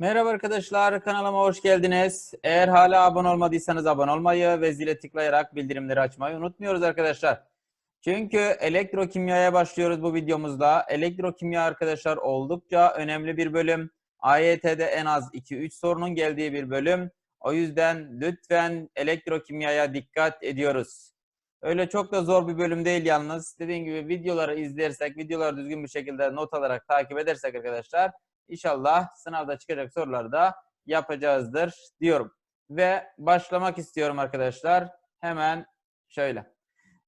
Merhaba arkadaşlar, kanalıma hoş geldiniz. Eğer hala abone olmadıysanız abone olmayı ve zile tıklayarak bildirimleri açmayı unutmuyoruz arkadaşlar. Çünkü elektrokimyaya başlıyoruz bu videomuzda. Elektrokimya arkadaşlar oldukça önemli bir bölüm. AYT'de en az 2-3 sorunun geldiği bir bölüm. O yüzden lütfen elektrokimyaya dikkat ediyoruz. Öyle çok da zor bir bölüm değil yalnız. Dediğim gibi videoları izlersek, videoları düzgün bir şekilde not alarak takip edersek arkadaşlar İnşallah sınavda çıkacak soruları da yapacağızdır diyorum. Ve başlamak istiyorum arkadaşlar. Hemen şöyle.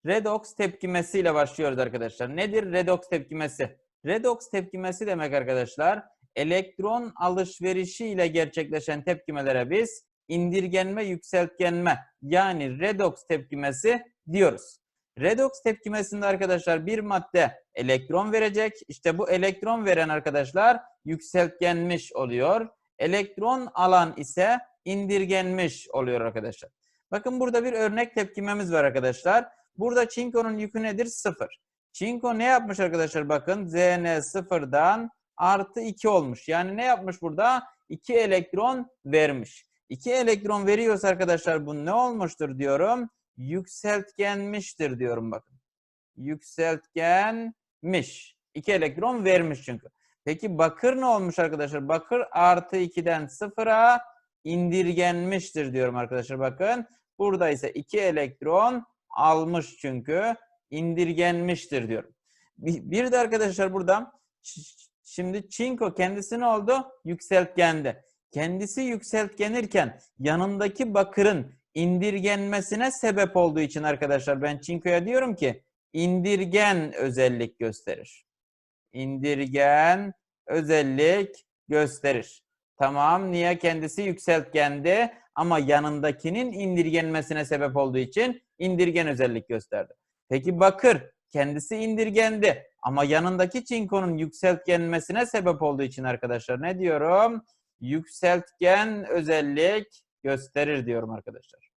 Redox tepkimesiyle başlıyoruz arkadaşlar. Nedir redox tepkimesi? Redox tepkimesi demek arkadaşlar elektron alışverişi ile gerçekleşen tepkimelere biz indirgenme yükseltgenme yani redox tepkimesi diyoruz. Redox tepkimesinde arkadaşlar bir madde elektron verecek. İşte bu elektron veren arkadaşlar yükseltgenmiş oluyor. Elektron alan ise indirgenmiş oluyor arkadaşlar. Bakın burada bir örnek tepkimemiz var arkadaşlar. Burada çinkonun yükü nedir? Sıfır. Çinko ne yapmış arkadaşlar? Bakın Zn sıfırdan artı 2 olmuş. Yani ne yapmış burada? 2 elektron vermiş. 2 elektron veriyorsa arkadaşlar bu ne olmuştur diyorum? Yükseltgenmiştir diyorum bakın. Yükseltgenmiş. 2 elektron vermiş çünkü. Peki bakır ne olmuş arkadaşlar? Bakır artı 2'den 0'a indirgenmiştir diyorum arkadaşlar. Bakın burada ise 2 elektron almış çünkü indirgenmiştir diyorum. Bir de arkadaşlar burada şimdi çinko kendisi ne oldu? Yükseltgendi. Kendisi yükseltgenirken yanındaki bakırın indirgenmesine sebep olduğu için arkadaşlar ben çinkoya diyorum ki indirgen özellik gösterir. İndirgen özellik gösterir. Tamam niye kendisi yükseltgendi ama yanındakinin indirgenmesine sebep olduğu için indirgen özellik gösterdi. Peki bakır kendisi indirgendi ama yanındaki çinkonun yükseltgenmesine sebep olduğu için arkadaşlar ne diyorum? Yükseltgen özellik gösterir diyorum arkadaşlar.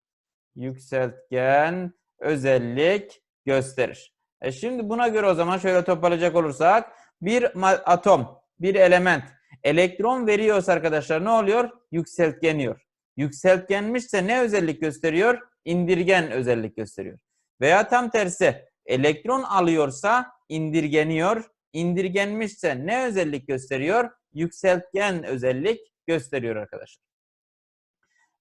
Yükseltgen özellik gösterir. E şimdi buna göre o zaman şöyle toparlayacak olursak bir atom, bir element elektron veriyorsa arkadaşlar ne oluyor? Yükseltgeniyor. Yükseltgenmişse ne özellik gösteriyor? İndirgen özellik gösteriyor. Veya tam tersi elektron alıyorsa indirgeniyor. İndirgenmişse ne özellik gösteriyor? Yükseltgen özellik gösteriyor arkadaşlar.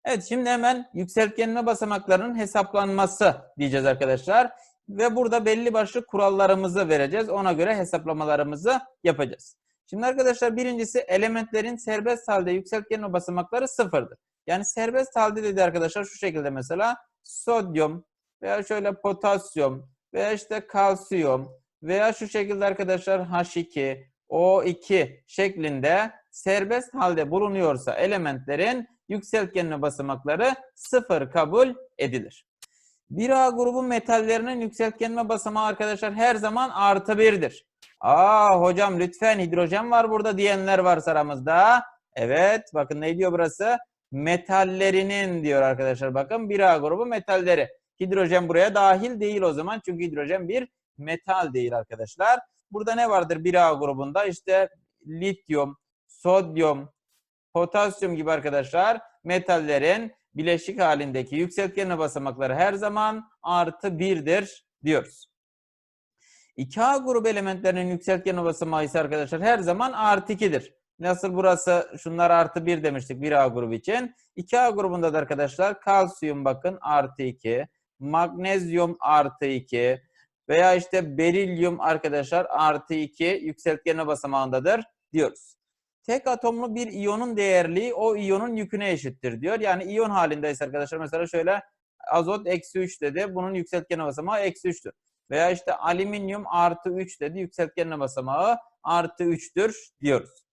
Evet şimdi hemen yükseltgenme basamaklarının hesaplanması diyeceğiz arkadaşlar. Ve burada belli başlı kurallarımızı vereceğiz. Ona göre hesaplamalarımızı yapacağız. Şimdi arkadaşlar birincisi elementlerin serbest halde yükseltgenme basamakları sıfırdır. Yani serbest halde dedi arkadaşlar şu şekilde mesela sodyum veya şöyle potasyum veya işte kalsiyum veya şu şekilde arkadaşlar H2, O2 şeklinde serbest halde bulunuyorsa elementlerin yükseltgenme basamakları sıfır kabul edilir. 1A grubu metallerinin yükseltgenme basamağı arkadaşlar her zaman artı birdir. Aa hocam lütfen hidrojen var burada diyenler varsa aramızda. Evet bakın ne diyor burası? Metallerinin diyor arkadaşlar bakın 1A grubu metalleri. Hidrojen buraya dahil değil o zaman çünkü hidrojen bir metal değil arkadaşlar. Burada ne vardır 1A grubunda? İşte lityum, sodyum, potasyum gibi arkadaşlar metallerin bileşik halindeki yükseltgenme basamakları her zaman artı birdir diyoruz. 2A grubu elementlerinin yükseltgenme basamağı ise arkadaşlar her zaman artı 2'dir. Nasıl burası şunlar artı 1 demiştik 1A grubu için. 2A grubunda da arkadaşlar kalsiyum bakın artı 2, magnezyum artı 2 veya işte berilyum arkadaşlar artı 2 yükseltgenme basamağındadır diyoruz. Tek atomlu bir iyonun değerliği o iyonun yüküne eşittir diyor. Yani iyon halindeyse arkadaşlar mesela şöyle azot eksi 3 dedi. Bunun yükseltgenme basamağı eksi 3'tür. Veya işte alüminyum artı 3 dedi. Yükseltgenme basamağı artı 3'tür diyoruz.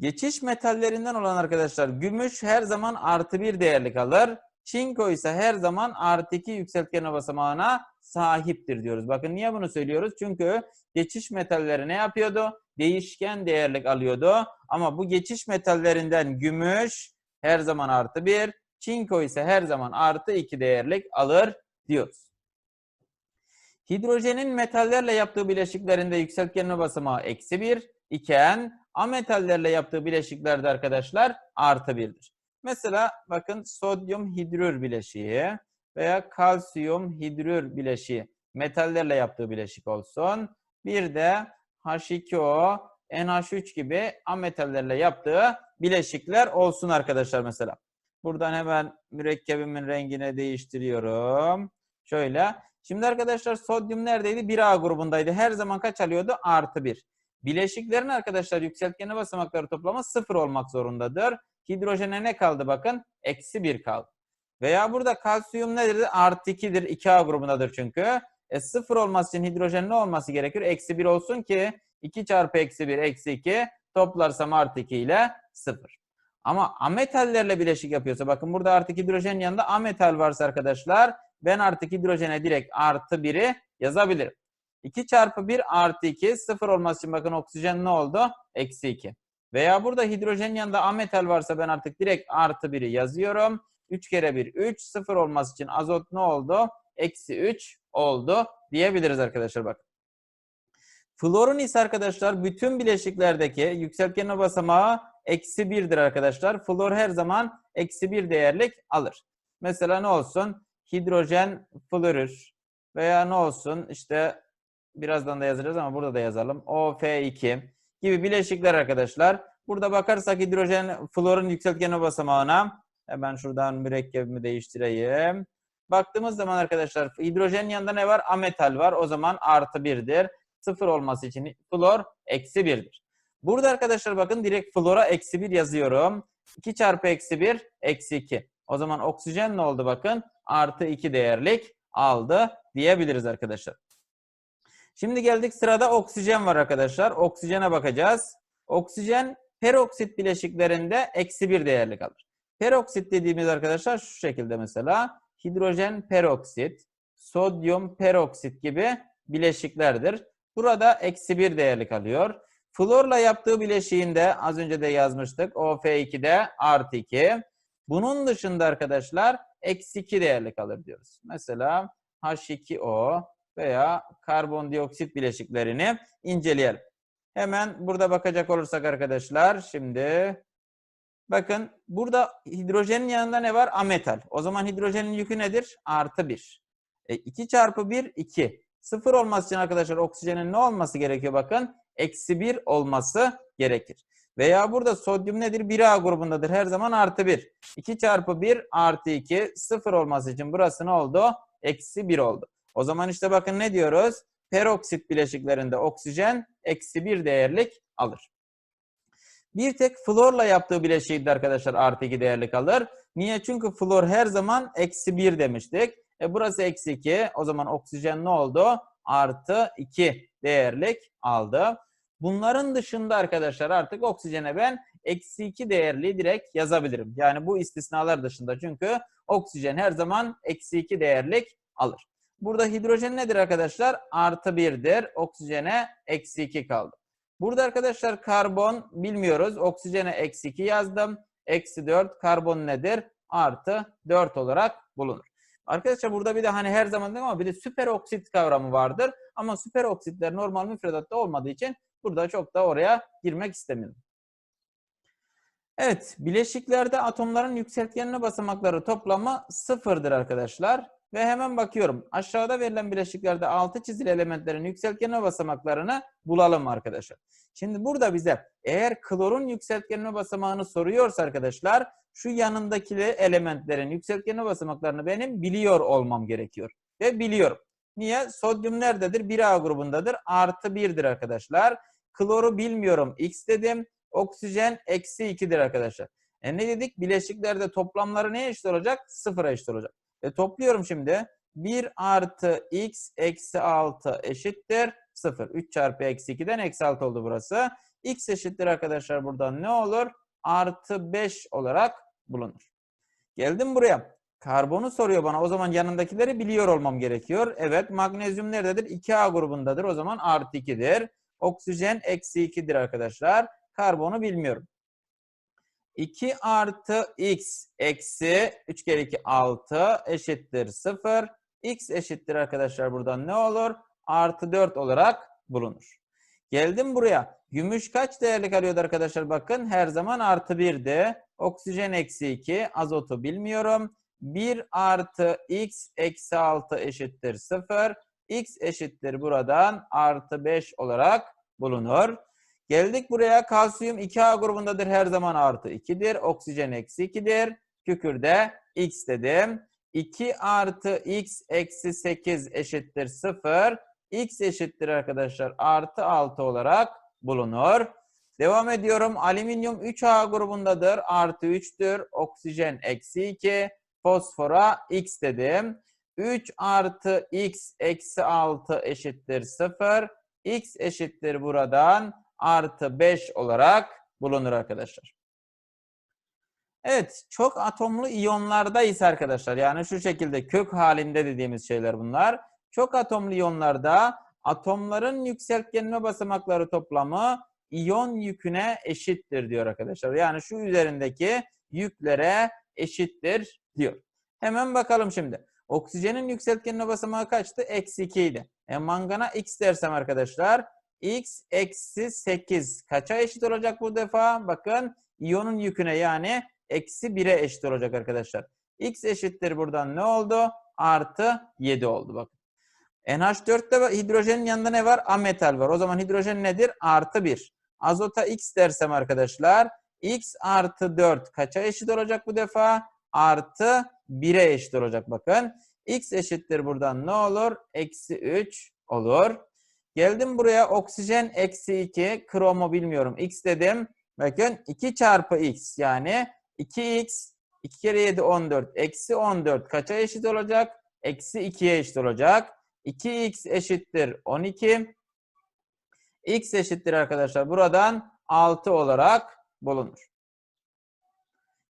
Geçiş metallerinden olan arkadaşlar gümüş her zaman artı 1 değerlik alır. Çinko ise her zaman artı 2 yükseltgenme basamağına sahiptir diyoruz. Bakın niye bunu söylüyoruz? Çünkü geçiş metalleri ne yapıyordu? Değişken değerlik alıyordu. Ama bu geçiş metallerinden gümüş her zaman artı 1, çinko ise her zaman artı 2 değerlik alır diyoruz. Hidrojenin metallerle yaptığı bileşiklerinde yükseltgenme basamağı eksi 1 iken Ametallerle yaptığı bileşiklerde arkadaşlar artı 1'dir. Mesela bakın sodyum hidrür bileşiği veya kalsiyum hidrür bileşiği metallerle yaptığı bileşik olsun. Bir de H2O, NH3 gibi ametallerle yaptığı bileşikler olsun arkadaşlar mesela. Buradan hemen mürekkebimin rengini değiştiriyorum. Şöyle. Şimdi arkadaşlar sodyum neredeydi? 1A grubundaydı. Her zaman kaç alıyordu? Artı 1. Bileşiklerin arkadaşlar yükseltgeni basamakları toplamı 0 olmak zorundadır. Hidrojene ne kaldı bakın? Eksi 1 kaldı. Veya burada kalsiyum nedir? Artı 2'dir. 2A grubundadır çünkü. E 0 olması için hidrojen ne olması gerekir? Eksi 1 olsun ki 2 çarpı eksi 1 eksi 2 toplarsam artı 2 ile 0. Ama ametallerle bileşik yapıyorsa bakın burada artık hidrojen yanında ametal varsa arkadaşlar ben artık hidrojene direkt artı 1'i yazabilirim. 2 çarpı 1 artı 2 0 olması için bakın oksijen ne oldu? Eksi 2. Veya burada hidrojen yanında ametal varsa ben artık direkt artı 1'i yazıyorum. 3 kere 1 3 0 olması için azot ne oldu? Eksi 3 oldu diyebiliriz arkadaşlar bak. Florun ise arkadaşlar bütün bileşiklerdeki yükseltgen basamağı eksi 1'dir arkadaşlar. Flor her zaman eksi 1 değerlik alır. Mesela ne olsun? Hidrojen florür veya ne olsun? İşte birazdan da yazacağız ama burada da yazalım. OF2 gibi bileşikler arkadaşlar. Burada bakarsak hidrojen florun yükseltgen basamağına hemen şuradan mürekkebimi değiştireyim. Baktığımız zaman arkadaşlar hidrojenin yanında ne var? Ametal var. O zaman artı 1'dir. Sıfır olması için flor eksi 1'dir. Burada arkadaşlar bakın direkt flora eksi 1 yazıyorum. 2 çarpı eksi 1 eksi 2. O zaman oksijen ne oldu bakın? Artı 2 değerlik aldı diyebiliriz arkadaşlar. Şimdi geldik sırada oksijen var arkadaşlar. Oksijene bakacağız. Oksijen peroksit bileşiklerinde eksi 1 değerlik alır. Peroksit dediğimiz arkadaşlar şu şekilde mesela hidrojen peroksit, sodyum peroksit gibi bileşiklerdir. Burada eksi 1 değerlik alıyor. Florla yaptığı bileşiğinde az önce de yazmıştık. OF2'de artı 2. Bunun dışında arkadaşlar eksi 2 değerlik alır diyoruz. Mesela H2O veya karbondioksit bileşiklerini inceleyelim. Hemen burada bakacak olursak arkadaşlar şimdi bakın burada hidrojenin yanında ne var? Ametal. O zaman hidrojenin yükü nedir? Artı 1. E, 2 çarpı 1 2. Sıfır olması için arkadaşlar oksijenin ne olması gerekiyor bakın? Eksi 1 olması gerekir. Veya burada sodyum nedir? 1A grubundadır. Her zaman artı 1. 2 çarpı 1 artı 2. Sıfır olması için burası ne oldu? Eksi 1 oldu. O zaman işte bakın ne diyoruz? Peroksit bileşiklerinde oksijen eksi 1 değerlik alır. Bir tek florla yaptığı bileşiğinde arkadaşlar artı 2 değerlik alır. Niye? Çünkü flor her zaman eksi 1 demiştik. E burası eksi 2. O zaman oksijen ne oldu? Artı 2 değerlik aldı. Bunların dışında arkadaşlar artık oksijene ben eksi 2 değerli direkt yazabilirim. Yani bu istisnalar dışında çünkü oksijen her zaman eksi 2 değerlik alır. Burada hidrojen nedir arkadaşlar? Artı 1'dir. Oksijene eksi 2 kaldı. Burada arkadaşlar karbon bilmiyoruz. Oksijene eksi 2 yazdım. Eksi 4. Karbon nedir? Artı 4 olarak bulunur. Arkadaşlar burada bir de hani her zaman ama bir de süper oksit kavramı vardır. Ama süper oksitler normal müfredatta olmadığı için burada çok da oraya girmek istemiyorum. Evet, bileşiklerde atomların yükseltgenli basamakları toplamı sıfırdır arkadaşlar. Ve hemen bakıyorum. Aşağıda verilen bileşiklerde altı çizili elementlerin yükseltgenli basamaklarını bulalım arkadaşlar. Şimdi burada bize eğer klorun yükseltgenli basamağını soruyorsa arkadaşlar şu yanındaki elementlerin yükseltgenli basamaklarını benim biliyor olmam gerekiyor. Ve biliyorum. Niye? Sodyum nerededir? 1A grubundadır. Artı 1'dir arkadaşlar. Kloru bilmiyorum. X dedim. Oksijen eksi 2'dir arkadaşlar. E ne dedik? Bileşiklerde toplamları neye eşit olacak? Sıfıra eşit olacak. E topluyorum şimdi. 1 artı x eksi 6 eşittir 0. 3 çarpı eksi 2'den eksi 6 oldu burası. x eşittir arkadaşlar buradan ne olur? Artı 5 olarak bulunur. Geldim buraya. Karbonu soruyor bana. O zaman yanındakileri biliyor olmam gerekiyor. Evet magnezyum nerededir? 2A grubundadır. O zaman artı 2'dir. Oksijen eksi 2'dir arkadaşlar. Karbonu bilmiyorum. 2 artı x eksi 3 kere 2 6 eşittir 0. x eşittir arkadaşlar buradan ne olur? Artı 4 olarak bulunur. Geldim buraya. Gümüş kaç değerlik alıyordu arkadaşlar? Bakın her zaman artı 1'di. Oksijen eksi 2. Azotu bilmiyorum. 1 artı x eksi 6 eşittir 0. x eşittir buradan artı 5 olarak bulunur. Geldik buraya. Kalsiyum 2A grubundadır. Her zaman artı 2'dir. Oksijen eksi 2'dir. Kükürde x dedim. 2 artı x eksi 8 eşittir 0. x eşittir arkadaşlar artı 6 olarak bulunur. Devam ediyorum. Alüminyum 3A grubundadır. Artı 3'tür. Oksijen eksi 2. Fosfora x dedim. 3 artı x eksi 6 eşittir 0. x eşittir buradan artı 5 olarak bulunur arkadaşlar. Evet, çok atomlu iyonlardayız arkadaşlar. Yani şu şekilde kök halinde dediğimiz şeyler bunlar. Çok atomlu iyonlarda atomların yükseltgenme basamakları toplamı iyon yüküne eşittir diyor arkadaşlar. Yani şu üzerindeki yüklere eşittir diyor. Hemen bakalım şimdi. Oksijenin yükseltgenme basamağı kaçtı? Eksi 2 idi. E mangana x dersem arkadaşlar x eksi 8 kaça eşit olacak bu defa? Bakın iyonun yüküne yani eksi 1'e eşit olacak arkadaşlar. x eşittir buradan ne oldu? Artı 7 oldu bakın. NH4'te hidrojenin yanında ne var? Ametal var. O zaman hidrojen nedir? Artı 1. Azota x dersem arkadaşlar x artı 4 kaça eşit olacak bu defa? Artı 1'e eşit olacak bakın. x eşittir buradan ne olur? Eksi 3 olur. Geldim buraya oksijen eksi 2. Kromo bilmiyorum. X dedim. Bakın 2 çarpı x yani 2x 2 kere 7 14. Eksi 14 kaça eşit olacak? Eksi 2'ye eşit olacak. 2x eşittir 12. x eşittir arkadaşlar. Buradan 6 olarak bulunur.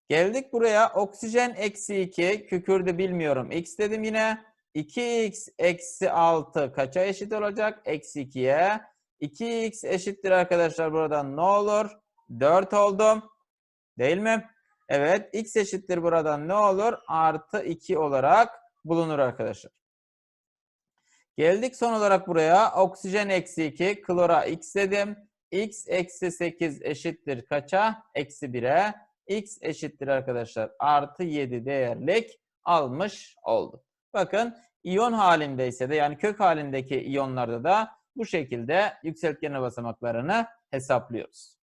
Geldik buraya. Oksijen eksi 2. Kükürdü bilmiyorum. X dedim yine. 2x eksi 6 kaça eşit olacak? Eksi 2'ye. 2x eşittir arkadaşlar. Buradan ne olur? 4 oldu. Değil mi? Evet. X eşittir buradan ne olur? Artı 2 olarak bulunur arkadaşlar. Geldik son olarak buraya. Oksijen eksi 2. Klora x dedim. x eksi 8 eşittir kaça? Eksi 1'e. x eşittir arkadaşlar. Artı 7 değerlik almış oldu. Bakın iyon halindeyse de yani kök halindeki iyonlarda da bu şekilde yükseltgene basamaklarını hesaplıyoruz.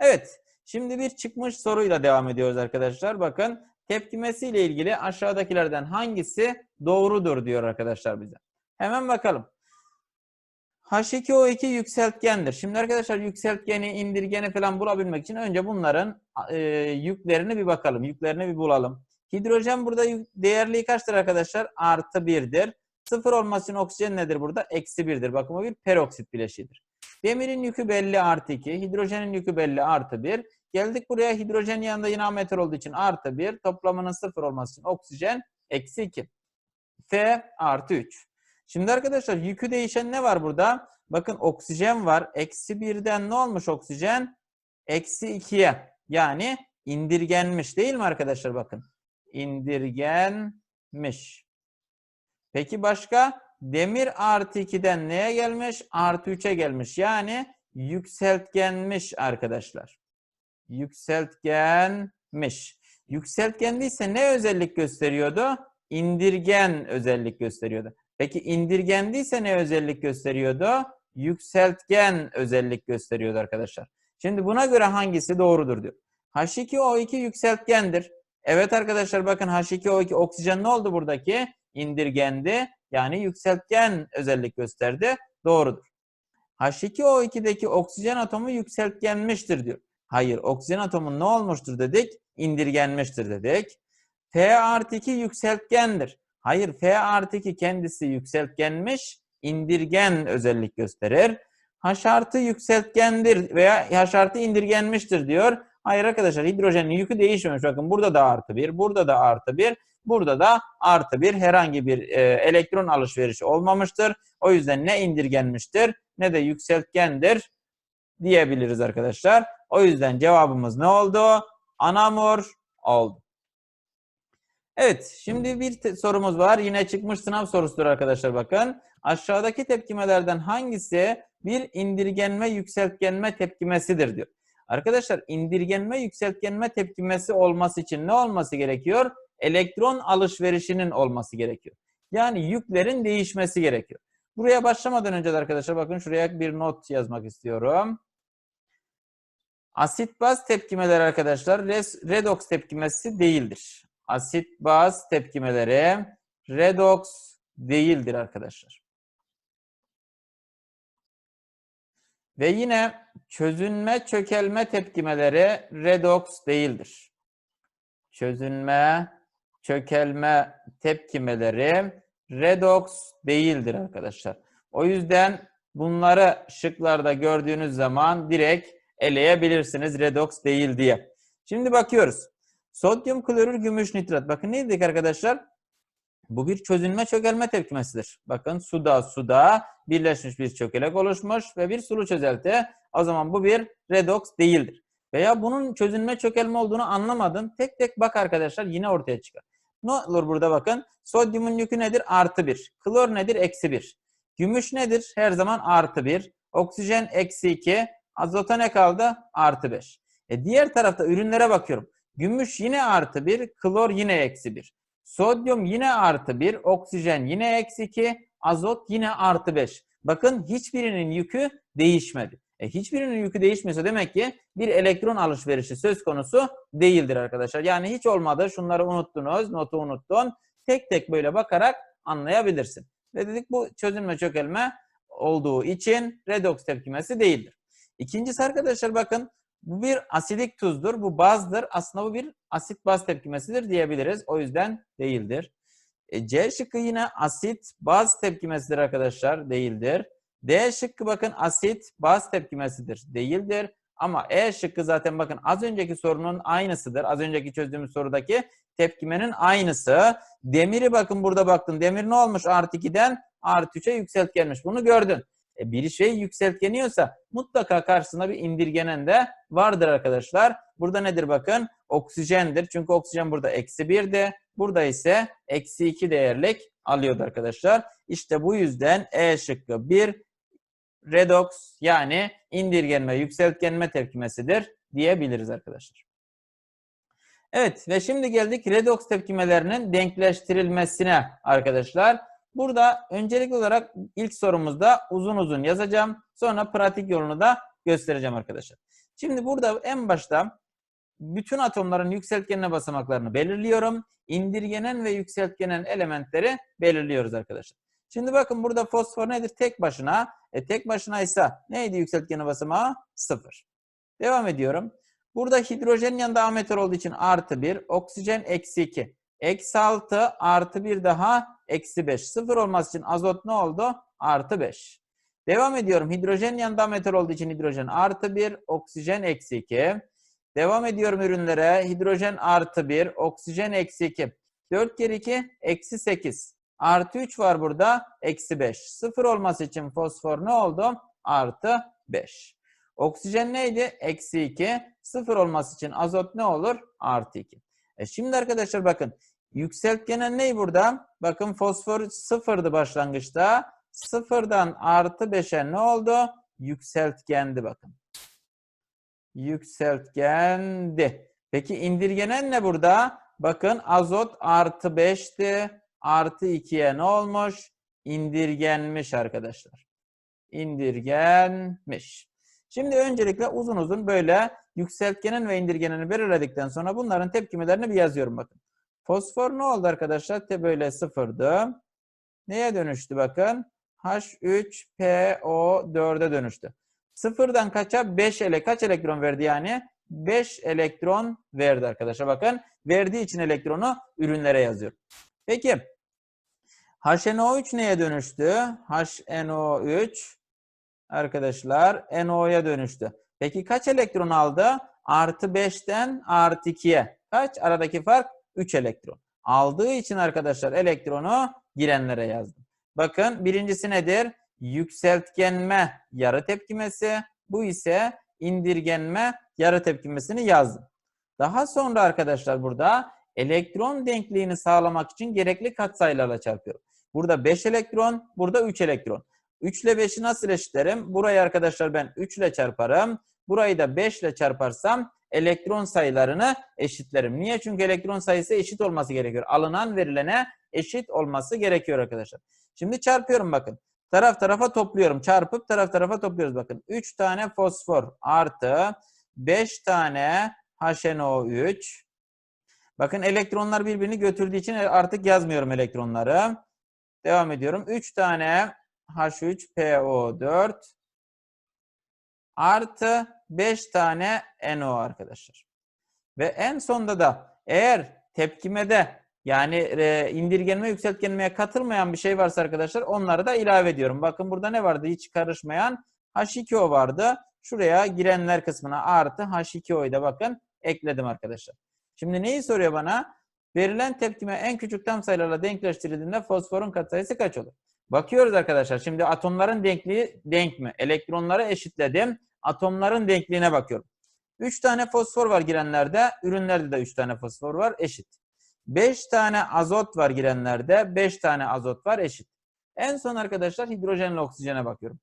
Evet. Şimdi bir çıkmış soruyla devam ediyoruz arkadaşlar. Bakın tepkimesiyle ilgili aşağıdakilerden hangisi doğrudur diyor arkadaşlar bize. Hemen bakalım. H2O2 yükseltgendir. Şimdi arkadaşlar yükseltgeni, indirgeni falan bulabilmek için önce bunların e, yüklerini bir bakalım. Yüklerini bir bulalım. Hidrojen burada değerliği kaçtır arkadaşlar? Artı 1'dir. Sıfır olması için oksijen nedir burada? Eksi 1'dir. Bakın o bir peroksit bileşiğidir. Demirin yükü belli artı 2. Hidrojenin yükü belli artı 1. Geldik buraya hidrojenin yanında yine ametal olduğu için artı 1. Toplamının sıfır olması için oksijen eksi 2. F artı 3. Şimdi arkadaşlar yükü değişen ne var burada? Bakın oksijen var. Eksi 1'den ne olmuş oksijen? Eksi 2'ye. Yani indirgenmiş değil mi arkadaşlar bakın? İndirgenmiş. Peki başka? Demir artı 2'den neye gelmiş? Artı 3'e gelmiş. Yani yükseltgenmiş arkadaşlar. Yükseltgenmiş. Yükseltgendiyse ne özellik gösteriyordu? İndirgen özellik gösteriyordu. Peki indirgendiyse ne özellik gösteriyordu? Yükseltgen özellik gösteriyordu arkadaşlar. Şimdi buna göre hangisi doğrudur diyor. H2O2 yükseltgendir. Evet arkadaşlar bakın H2O2 oksijen ne oldu buradaki? İndirgendi. Yani yükseltgen özellik gösterdi. Doğrudur. H2O2'deki oksijen atomu yükseltgenmiştir diyor. Hayır oksijen atomu ne olmuştur dedik? İndirgenmiştir dedik. F artı 2 yükseltgendir. Hayır F artı 2 kendisi yükseltgenmiş, indirgen özellik gösterir. H artı yükseltgendir veya H artı indirgenmiştir diyor. Hayır arkadaşlar hidrojenin yükü değişmemiş. Bakın burada da artı 1, burada da artı 1, burada da artı 1 herhangi bir e, elektron alışverişi olmamıştır. O yüzden ne indirgenmiştir ne de yükseltgendir diyebiliriz arkadaşlar. O yüzden cevabımız ne oldu? Anamur oldu. Evet, şimdi bir sorumuz var. Yine çıkmış sınav sorusudur arkadaşlar bakın. Aşağıdaki tepkimelerden hangisi bir indirgenme yükseltgenme tepkimesidir diyor. Arkadaşlar indirgenme yükseltgenme tepkimesi olması için ne olması gerekiyor? Elektron alışverişinin olması gerekiyor. Yani yüklerin değişmesi gerekiyor. Buraya başlamadan önce de arkadaşlar bakın şuraya bir not yazmak istiyorum. Asit baz tepkimeleri arkadaşlar redoks tepkimesi değildir. Asit baz tepkimeleri redoks değildir arkadaşlar. Ve yine çözünme çökelme tepkimeleri redoks değildir. Çözünme çökelme tepkimeleri redoks değildir arkadaşlar. O yüzden bunları şıklarda gördüğünüz zaman direkt eleyebilirsiniz redoks değil diye. Şimdi bakıyoruz. Sodyum klorür gümüş nitrat. Bakın ne dedik arkadaşlar? Bu bir çözünme çökelme tepkimesidir. Bakın suda suda birleşmiş bir çökelek oluşmuş ve bir sulu çözelti. O zaman bu bir redoks değildir. Veya bunun çözünme çökelme olduğunu anlamadın. Tek tek bak arkadaşlar yine ortaya çıkar. Ne olur burada bakın. Sodyumun yükü nedir? Artı 1. Klor nedir? Eksi 1. Gümüş nedir? Her zaman artı 1. Oksijen eksi 2. Azota ne kaldı? Artı 5. E diğer tarafta ürünlere bakıyorum. Gümüş yine artı 1. Klor yine eksi 1. Sodyum yine artı 1. Oksijen yine eksi 2. Azot yine artı 5. Bakın hiçbirinin yükü değişmedi. E, hiçbirinin yükü değişmiyorsa demek ki bir elektron alışverişi söz konusu değildir arkadaşlar. Yani hiç olmadı. Şunları unuttunuz. Notu unuttun. Tek tek böyle bakarak anlayabilirsin. Ve dedik bu çözünme çökelme olduğu için redoks tepkimesi değildir. İkincisi arkadaşlar bakın bu bir asidik tuzdur. Bu bazdır. Aslında bu bir asit baz tepkimesidir diyebiliriz. O yüzden değildir. E, C şıkkı yine asit baz tepkimesidir arkadaşlar. Değildir. D şıkkı bakın asit baz tepkimesidir. Değildir. Ama E şıkkı zaten bakın az önceki sorunun aynısıdır. Az önceki çözdüğümüz sorudaki tepkimenin aynısı. Demiri bakın burada baktın. Demir ne olmuş artı 2'den artı 3'e yükseltgenmiş. Bunu gördün. E bir şey yükseltgeniyorsa mutlaka karşısında bir indirgenen de vardır arkadaşlar. Burada nedir bakın? Oksijendir. Çünkü oksijen burada eksi 1'di. Burada ise eksi 2 değerlik alıyordu arkadaşlar. İşte bu yüzden E şıkkı bir redoks yani indirgenme, yükseltgenme tepkimesidir diyebiliriz arkadaşlar. Evet ve şimdi geldik redoks tepkimelerinin denkleştirilmesine arkadaşlar. Burada öncelikli olarak ilk sorumuzda uzun uzun yazacağım. Sonra pratik yolunu da göstereceğim arkadaşlar. Şimdi burada en başta bütün atomların yükseltgenine basamaklarını belirliyorum. İndirgenen ve yükseltgenen elementleri belirliyoruz arkadaşlar. Şimdi bakın burada fosfor nedir? Tek başına. E tek başına ise neydi yükseltgeni basamağı? Sıfır. Devam ediyorum. Burada hidrojenin yanında ametal olduğu için artı 1, oksijen eksi 2. Eksi 6 artı 1 daha eksi 5. Sıfır olması için azot ne oldu? Artı 5. Devam ediyorum. Hidrojenin yanında metal olduğu için hidrojen artı 1, oksijen eksi 2. Devam ediyorum ürünlere. Hidrojen artı 1, oksijen eksi 2. 4 kere 2, eksi 8. Artı 3 var burada, eksi 5. Sıfır olması için fosfor ne oldu? Artı 5. Oksijen neydi? Eksi 2. Sıfır olması için azot ne olur? Artı 2. E şimdi arkadaşlar bakın. Yükseltgenen ne burada? Bakın fosfor sıfırdı başlangıçta. Sıfırdan artı 5'e ne oldu? Yükseltgendi bakın. Yükseltgendi. Peki indirgenen ne burada? Bakın azot artı 5'ti. Artı 2'ye ne olmuş? İndirgenmiş arkadaşlar. İndirgenmiş. Şimdi öncelikle uzun uzun böyle yükseltgenin ve indirgeneni belirledikten sonra bunların tepkimelerini bir yazıyorum bakın. Fosfor ne oldu arkadaşlar? Te böyle sıfırdı. Neye dönüştü bakın? H3PO4'e dönüştü. Sıfırdan kaça? 5 ele kaç elektron verdi yani? 5 elektron verdi arkadaşlar. Bakın verdiği için elektronu ürünlere yazıyor. Peki HNO3 neye dönüştü? HNO3 arkadaşlar NO'ya dönüştü. Peki kaç elektron aldı? Artı 5'ten artı 2'ye. Kaç? Aradaki fark 3 elektron. Aldığı için arkadaşlar elektronu girenlere yazdım. Bakın birincisi nedir? Yükseltgenme yarı tepkimesi. Bu ise indirgenme yarı tepkimesini yazdım. Daha sonra arkadaşlar burada elektron denkliğini sağlamak için gerekli katsayılarla çarpıyorum. Burada 5 elektron, burada 3 elektron. 3 ile 5'i nasıl eşitlerim? Burayı arkadaşlar ben 3 ile çarparım. Burayı da 5 ile çarparsam elektron sayılarını eşitlerim. Niye? Çünkü elektron sayısı eşit olması gerekiyor. Alınan verilene eşit olması gerekiyor arkadaşlar. Şimdi çarpıyorum bakın. Taraf tarafa topluyorum. Çarpıp taraf tarafa topluyoruz bakın. 3 tane fosfor artı 5 tane HNO3. Bakın elektronlar birbirini götürdüğü için artık yazmıyorum elektronları. Devam ediyorum. 3 tane H3PO4 artı 5 tane NO arkadaşlar. Ve en sonda da eğer tepkimede yani e, indirgenme yükseltgenmeye katılmayan bir şey varsa arkadaşlar onları da ilave ediyorum. Bakın burada ne vardı hiç karışmayan H2O vardı. Şuraya girenler kısmına artı H2O'yu da bakın ekledim arkadaşlar. Şimdi neyi soruyor bana? Verilen tepkime en küçük tam sayılarla denkleştirildiğinde fosforun katsayısı kaç olur? Bakıyoruz arkadaşlar. Şimdi atomların denkliği denk mi? Elektronları eşitledim. Atomların denkliğine bakıyorum. 3 tane fosfor var girenlerde. Ürünlerde de 3 tane fosfor var. Eşit. 5 tane azot var girenlerde. 5 tane azot var. Eşit. En son arkadaşlar hidrojenle oksijene bakıyorum.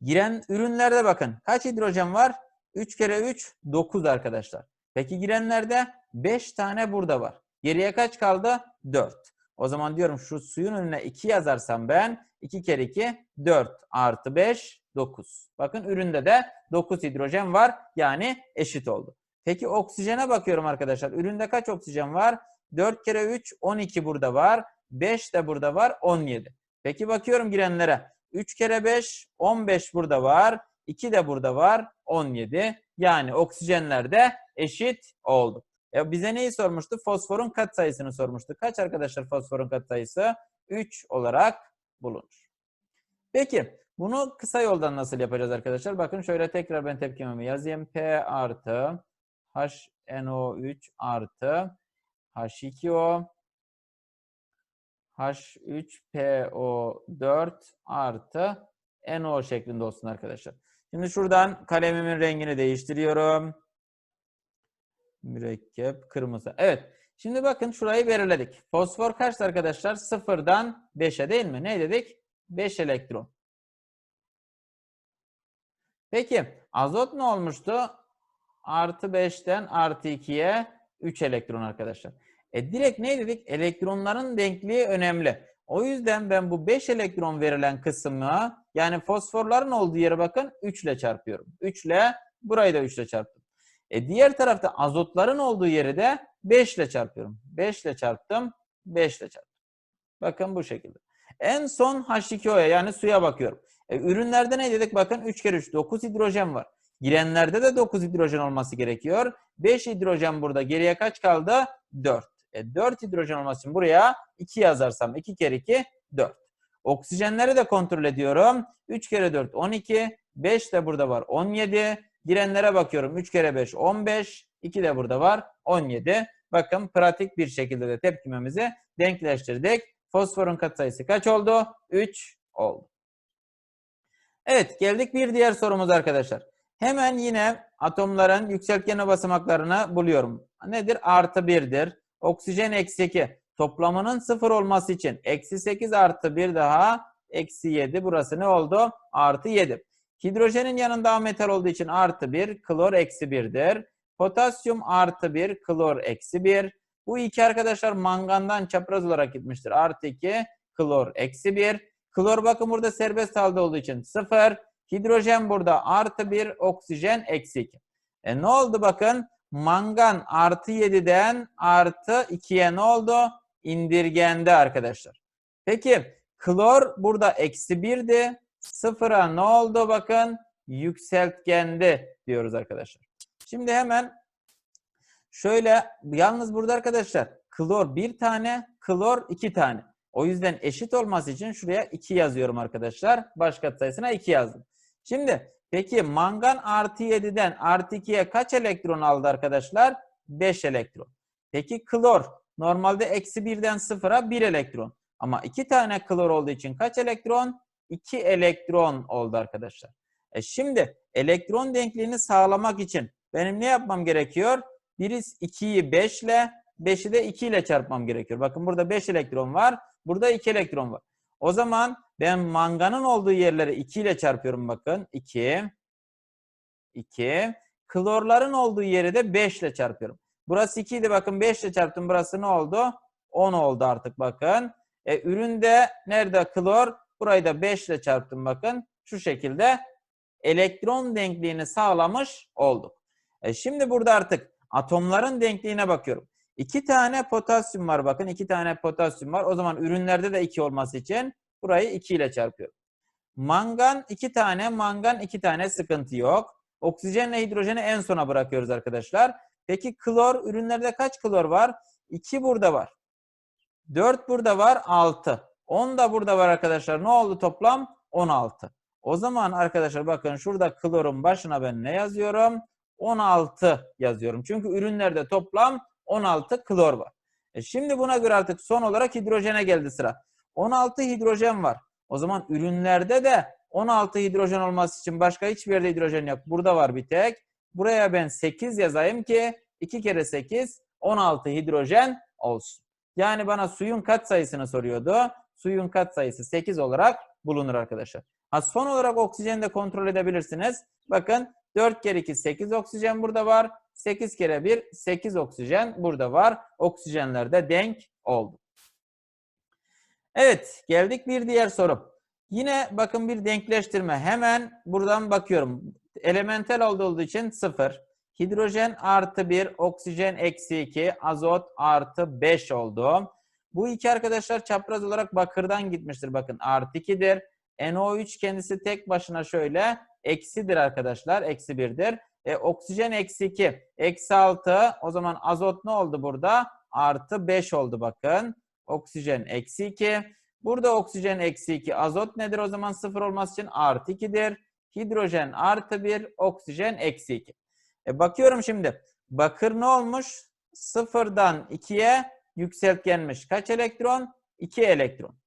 Giren ürünlerde bakın. Kaç hidrojen var? 3 kere 3 9 arkadaşlar. Peki girenlerde 5 tane burada var. Geriye kaç kaldı? 4. O zaman diyorum şu suyun önüne 2 yazarsam ben 2 kere 2 4 artı 5 9. Bakın üründe de 9 hidrojen var. Yani eşit oldu. Peki oksijene bakıyorum arkadaşlar. Üründe kaç oksijen var? 4 kere 3 12 burada var. 5 de burada var 17. Peki bakıyorum girenlere. 3 kere 5 15 burada var. 2 de burada var 17. Yani oksijenler de eşit oldu. E bize neyi sormuştu? Fosforun katsayısını sormuştu. Kaç arkadaşlar fosforun katsayısı? 3 olarak bulunur. Peki bunu kısa yoldan nasıl yapacağız arkadaşlar? Bakın şöyle tekrar ben tepkimemi yazayım. P artı HNO3 artı H2O H3PO4 artı NO şeklinde olsun arkadaşlar. Şimdi şuradan kalemimin rengini değiştiriyorum. Mürekkep kırmızı. Evet. Şimdi bakın şurayı belirledik. Fosfor kaçtı arkadaşlar? Sıfırdan 5'e değil mi? Ne dedik? 5 elektron. Peki azot ne olmuştu? Artı 5'ten artı 2'ye 3 elektron arkadaşlar. E direkt ne dedik? Elektronların denkliği önemli. O yüzden ben bu 5 elektron verilen kısmı yani fosforların olduğu yere bakın 3 ile çarpıyorum. 3 ile burayı da 3 ile çarptım. E diğer tarafta azotların olduğu yeri de 5 ile çarpıyorum. 5 ile çarptım, 5 ile çarptım. Bakın bu şekilde. En son H2O'ya yani suya bakıyorum. E, ürünlerde ne dedik? Bakın 3 kere 3 9 hidrojen var. Girenlerde de 9 hidrojen olması gerekiyor. 5 hidrojen burada. Geriye kaç kaldı? 4. E, 4 hidrojen olması için buraya 2 yazarsam 2 kere 2 4. Oksijenleri de kontrol ediyorum. 3 kere 4 12. 5 de burada var 17. Girenlere bakıyorum. 3 kere 5 15. 2 de burada var 17. Bakın pratik bir şekilde de tepkimemizi denkleştirdik. Fosforun katsayısı kaç oldu? 3 oldu. Evet geldik bir diğer sorumuz arkadaşlar. Hemen yine atomların yükseltgen basamaklarını buluyorum. Nedir? Artı 1'dir. Oksijen eksi 2. Toplamının sıfır olması için eksi 8 artı 1 daha eksi 7. Burası ne oldu? Artı 7. Hidrojenin yanında metal olduğu için artı 1, klor eksi 1'dir. Potasyum artı 1, klor eksi 1. Bu iki arkadaşlar mangandan çapraz olarak gitmiştir. Artı 2, klor eksi 1. Klor bakın burada serbest halde olduğu için 0. Hidrojen burada artı 1, oksijen eksi 2. E ne oldu bakın? Mangan artı 7'den artı 2'ye ne oldu? İndirgendi arkadaşlar. Peki klor burada eksi 1'di. Sıfıra ne oldu bakın? Yükseltgendi diyoruz arkadaşlar. Şimdi hemen şöyle yalnız burada arkadaşlar klor bir tane, klor iki tane. O yüzden eşit olması için şuraya 2 yazıyorum arkadaşlar. Baş katsayısına 2 yazdım. Şimdi peki mangan artı 7'den artı 2'ye kaç elektron aldı arkadaşlar? 5 elektron. Peki klor normalde eksi 1'den 0'a 1 elektron. Ama 2 tane klor olduğu için kaç elektron? 2 elektron oldu arkadaşlar. E şimdi elektron denkliğini sağlamak için benim ne yapmam gerekiyor? Biri 2'yi 5 ile 5'i de 2 ile çarpmam gerekiyor. Bakın burada 5 elektron var. Burada 2 elektron var. O zaman Ben manganın olduğu yerleri 2 ile çarpıyorum bakın. 2. 2. Klorların olduğu yeri de 5 ile çarpıyorum. Burası 2 idi bakın 5 ile çarptım. Burası ne oldu? 10 oldu artık bakın. E, üründe nerede klor? Burayı da 5 ile çarptım bakın. Şu şekilde elektron denkliğini sağlamış olduk. E, şimdi burada artık atomların denkliğine bakıyorum. İki tane potasyum var bakın. iki tane potasyum var. O zaman ürünlerde de 2 olması için burayı 2 ile çarpıyorum. Mangan iki tane, mangan iki tane sıkıntı yok. Oksijenle hidrojeni en sona bırakıyoruz arkadaşlar. Peki klor, ürünlerde kaç klor var? 2 burada var. 4 burada var, 6. 10 da burada var arkadaşlar. Ne oldu toplam? 16. O zaman arkadaşlar bakın şurada klorun başına ben ne yazıyorum? 16 yazıyorum. Çünkü ürünlerde toplam 16 klor var. E şimdi buna göre artık son olarak hidrojene geldi sıra. 16 hidrojen var. O zaman ürünlerde de 16 hidrojen olması için başka hiçbir yerde hidrojen yok. Burada var bir tek. Buraya ben 8 yazayım ki 2 kere 8 16 hidrojen olsun. Yani bana suyun kat sayısını soruyordu. Suyun kat sayısı 8 olarak bulunur arkadaşlar. Ha, son olarak oksijeni de kontrol edebilirsiniz. Bakın 4 kere 2 8 oksijen burada var. 8 kere 1 8 oksijen burada var. Oksijenler de denk oldu. Evet geldik bir diğer soru. Yine bakın bir denkleştirme. Hemen buradan bakıyorum. Elementel olduğu için 0. Hidrojen artı 1, oksijen eksi 2, azot artı 5 oldu. Bu iki arkadaşlar çapraz olarak bakırdan gitmiştir. Bakın artı 2'dir. NO3 kendisi tek başına şöyle eksidir arkadaşlar. Eksi 1'dir. E, oksijen eksi 2, eksi 6. O zaman azot ne oldu burada? Artı 5 oldu bakın. Oksijen eksi 2. Burada oksijen eksi 2. Azot nedir o zaman sıfır olması için? Artı 2'dir. Hidrojen artı 1. Oksijen eksi 2. E, bakıyorum şimdi. Bakır ne olmuş? Sıfırdan 2'ye yükseltgenmiş. Kaç elektron? 2 elektron.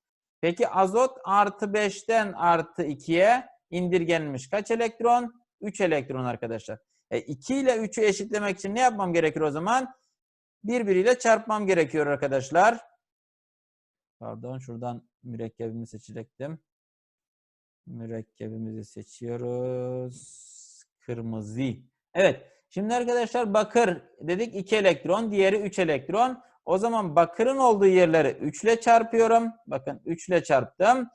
Peki azot artı 5'ten artı 2'ye indirgenmiş. Kaç elektron? 3 elektron arkadaşlar. E, 2 ile 3'ü eşitlemek için ne yapmam gerekir o zaman? Birbiriyle çarpmam gerekiyor arkadaşlar. Pardon şuradan mürekkebimi seçecektim. Mürekkebimizi seçiyoruz. Kırmızı. Evet. Şimdi arkadaşlar bakır dedik 2 elektron, diğeri 3 elektron. O zaman bakırın olduğu yerleri 3 ile çarpıyorum. Bakın 3 ile çarptım.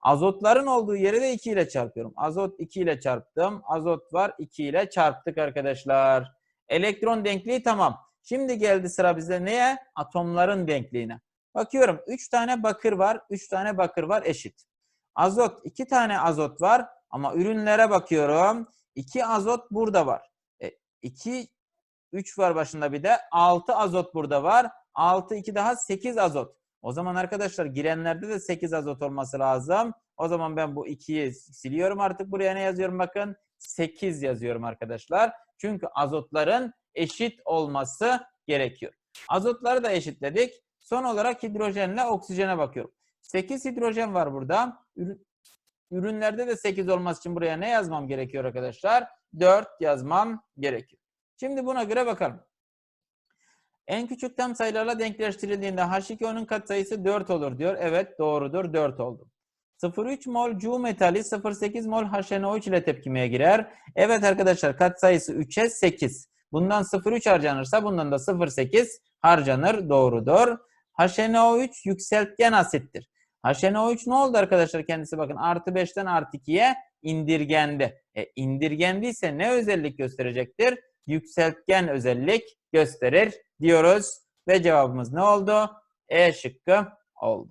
Azotların olduğu yeri de 2 ile çarpıyorum. Azot 2 ile çarptım. Azot var 2 ile çarptık arkadaşlar. Elektron denkliği tamam. Şimdi geldi sıra bize neye? Atomların denkliğine. Bakıyorum 3 tane bakır var. 3 tane bakır var eşit. Azot 2 tane azot var. Ama ürünlere bakıyorum. 2 azot burada var. 2 3 var başında bir de 6 azot burada var. 6 2 daha 8 azot. O zaman arkadaşlar girenlerde de 8 azot olması lazım. O zaman ben bu 2'yi siliyorum artık buraya ne yazıyorum bakın. 8 yazıyorum arkadaşlar. Çünkü azotların eşit olması gerekiyor. Azotları da eşitledik. Son olarak hidrojenle oksijene bakıyorum. 8 hidrojen var burada. Ürünlerde de 8 olması için buraya ne yazmam gerekiyor arkadaşlar? 4 yazmam gerekiyor. Şimdi buna göre bakalım. En küçük tam sayılarla denkleştirildiğinde H2O'nun katsayısı 4 olur diyor. Evet doğrudur 4 oldu. 0,3 mol Cu metali 0,8 mol HNO3 ile tepkimeye girer. Evet arkadaşlar katsayısı 3'e 8. Bundan 0,3 harcanırsa bundan da 0,8 harcanır. Doğrudur. HNO3 yükseltgen asittir. HNO3 ne oldu arkadaşlar kendisi bakın artı 5'ten artı 2'ye indirgendi. E, indirgendiyse ne özellik gösterecektir? Yükseltgen özellik gösterir diyoruz. Ve cevabımız ne oldu? E şıkkı oldu.